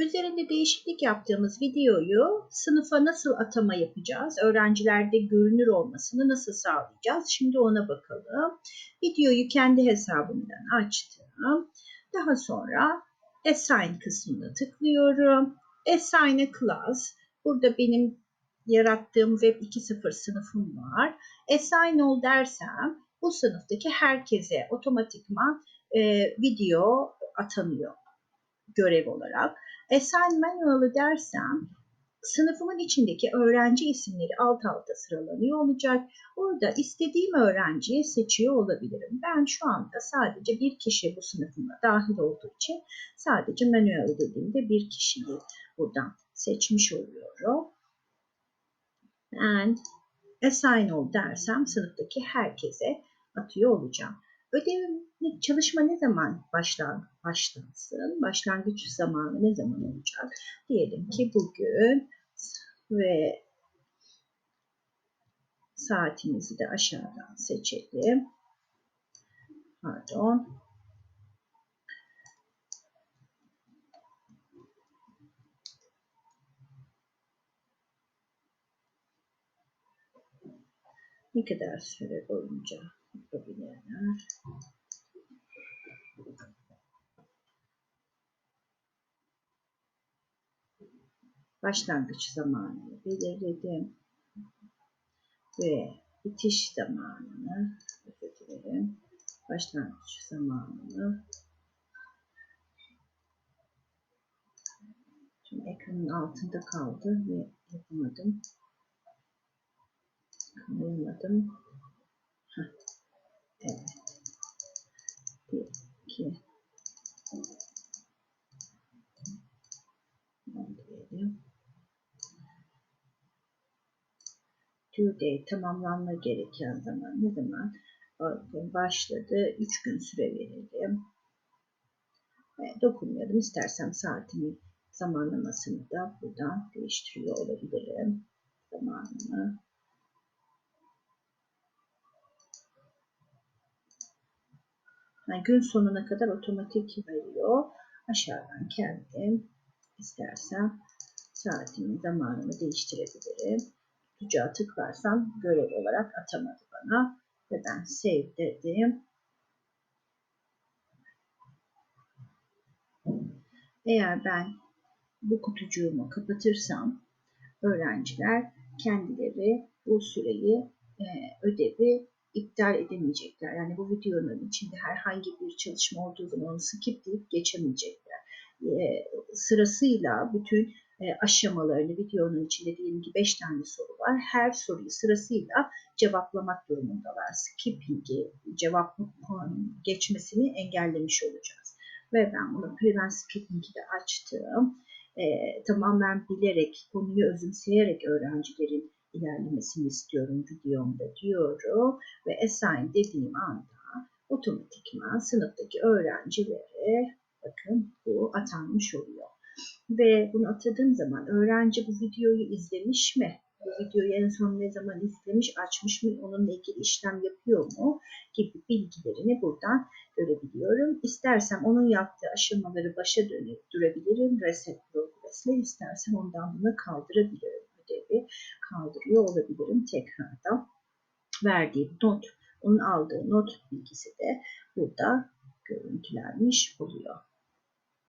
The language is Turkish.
Üzerinde değişiklik yaptığımız videoyu sınıfa nasıl atama yapacağız? Öğrencilerde görünür olmasını nasıl sağlayacağız? Şimdi ona bakalım. Videoyu kendi hesabımdan açtım. Daha sonra Assign kısmına tıklıyorum. Assign a class. Burada benim yarattığım Web 2.0 sınıfım var. Assign all dersem bu sınıftaki herkese otomatikman e, video atanıyor görev olarak. Assign manual'ı dersem sınıfımın içindeki öğrenci isimleri alt alta sıralanıyor olacak. Orada istediğim öğrenciyi seçiyor olabilirim. Ben şu anda sadece bir kişi bu sınıfıma dahil olduğu için sadece manual dediğimde bir kişiyi buradan seçmiş oluyorum. And assign all dersem sınıftaki herkese atıyor olacağım. Ödevim çalışma ne zaman başlan, başlansın? Başlangıç zamanı ne zaman olacak? Diyelim ki bugün ve saatimizi de aşağıdan seçelim. Pardon. Ne kadar süre boyunca Tutto. Başlangıç zamanını belirledim. Ve bitiş zamanını özür dilerim. Başlangıç zamanını Şimdi ekranın altında kaldı ve yapamadım. Yapamadım. Heh. 2. Due date tamamlanma gereken zaman ne zaman? Başladı. 3 gün süre verelim. E, dokunmayalım. İstersem saatimi zamanlamasını da buradan değiştiriyor olabilirim. Zamanını Yani gün sonuna kadar otomatik veriyor. Aşağıdan kendim istersem saatimin zamanını değiştirebilirim. Tutucuğa tıklarsam görev olarak atamadı bana. Ve ben save dedim. Eğer ben bu kutucuğumu kapatırsam öğrenciler kendileri bu süreyi e, ödevi iptal edemeyecekler. Yani bu videonun içinde herhangi bir çalışma olduğu zaman onu skip deyip geçemeyecekler. E, sırasıyla bütün e, aşamalarını videonun içinde diyelim ki 5 tane soru var. Her soruyu sırasıyla cevaplamak durumundalar. Skipping'i cevap geçmesini engellemiş olacağız. Ve ben bunu Prevent Skipping'i de açtım. E, tamamen bilerek, konuyu özümseyerek öğrencilerin ilerlemesini istiyorum videomda diyorum ve assign dediğim anda otomatikman sınıftaki öğrencilere bakın bu atanmış oluyor. Ve bunu atadığım zaman öğrenci bu videoyu izlemiş mi? Bu videoyu en son ne zaman izlemiş, açmış mı, onunla ilgili işlem yapıyor mu gibi bilgilerini buradan görebiliyorum. İstersem onun yaptığı aşamaları başa döndürebilirim. Reset progress'le istersem ondan bunu kaldırabilirim ödevi kaldırıyor olabilirim tekrardan. Verdiği not, onun aldığı not bilgisi de burada görüntülenmiş oluyor.